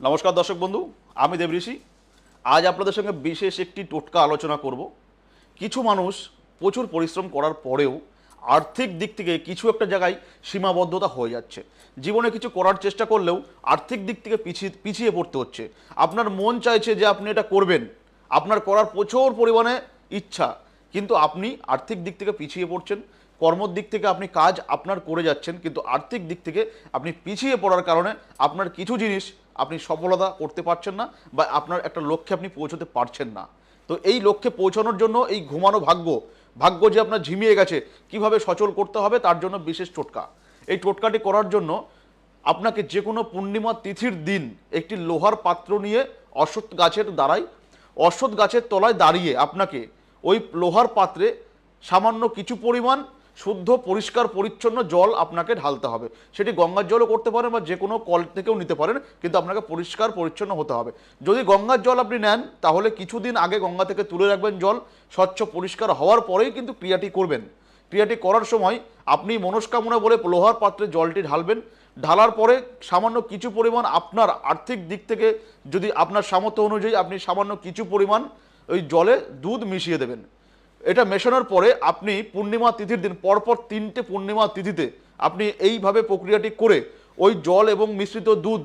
নমস্কার দর্শক বন্ধু, আমি দেবঋষি আজ আপনাদের সঙ্গে বিশেষ একটি টোটকা আলোচনা করব। কিছু মানুষ প্রচুর পরিশ্রম করার পরেও আর্থিক দিক থেকে কিছু একটা জায়গায় সীমাবদ্ধতা হয়ে যাচ্ছে। জীবনে কিছু করার চেষ্টা করলেও আর্থিক দিক থেকে পিছিয়ে পিছিয়ে পড়তে হচ্ছে। আপনার মন চাইছে যে আপনি এটা করবেন। আপনার করার প্রচুর পরিমাণে ইচ্ছা, কিন্তু আপনি আর্থিক দিক থেকে পিছিয়ে পড়ছেন। কর্মর দিক থেকে আপনি কাজ আপনার করে যাচ্ছেন, কিন্তু আর্থিক দিক থেকে আপনি পিছিয়ে পড়ার কারণে আপনার কিছু জিনিস আপনি সফলতা করতে পারছেন না বা আপনার একটা লক্ষ্যে আপনি পৌঁছতে পারছেন না। তো এই লক্ষ্যে পৌঁছানোর জন্য এই ঘুমানো ভাগ্য ভাগ্য যে আপনার ঝিমিয়ে গেছে, কীভাবে সচল করতে হবে তার জন্য বিশেষ টোটকা। এই টোটকাটি করার জন্য আপনাকে যে কোনো পূর্ণিমা তিথির দিন একটি লোহার পাত্র নিয়ে অশ্বত্থ গাছের দ্বারাই, অশ্বত্থ গাছের তলায় দাঁড়িয়ে আপনাকে ওই লোহার পাত্রে সামান্য কিছু পরিমাণ শুদ্ধ, পরিষ্কার, পরিচ্ছন্ন জল আপনাকে ঢালতে হবে। সেটি গঙ্গার জলও করতে পারেন বা যে কোনো কল থেকেও নিতে পারেন, কিন্তু আপনাকে পরিষ্কার, পরিচ্ছন্ন হতে হবে। যদি গঙ্গার জল আপনি নেন, তাহলে কিছুদিন আগে গঙ্গা থেকে তুলে রাখবেন জল, স্বচ্ছ, পরিষ্কার হওয়ার পরেই কিন্তু ক্রিয়াটি করবেন। ক্রিয়াটি করার সময় আপনি মনস্কামনা বলে লোহার পাত্রে জলটি ঢালবেন। ঢালার পরে সামান্য কিছু পরিমাণ আপনার আর্থিক দিক থেকে যদি আপনার সামর্থ্য অনুযায়ী আপনি সামান্য কিছু পরিমাণ ওই জলে দুধ মিশিয়ে দেবেন। এটা মেশানোর পরে আপনি পূর্ণিমা তিথির দিন, পরপর তিনটে পূর্ণিমা তিথিতে আপনি এইভাবে প্রক্রিয়াটি করে ওই জল এবং মিশ্রিত দুধ,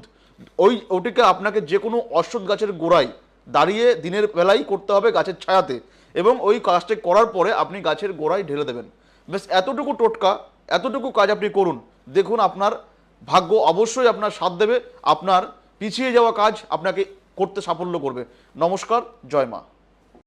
ওই ওটিকে আপনাকে যে কোনো অশ্বত্থ গাছের গোড়ায় দাঁড়িয়ে দিনের বেলায় করতে হবে গাছের ছায়াতে এবং ওই কাজটি করার পরে আপনি গাছের গোড়ায় ঢেলে দেবেন। বেশ, এতটুকু টোটকা, এতটুকু কাজ আপনি করুন। দেখুন আপনার ভাগ্য অবশ্যই আপনার সাথ দেবে, আপনার পিছিয়ে যাওয়া কাজ আপনাকে করতে সাফল্য করবে। নমস্কার, জয় মা।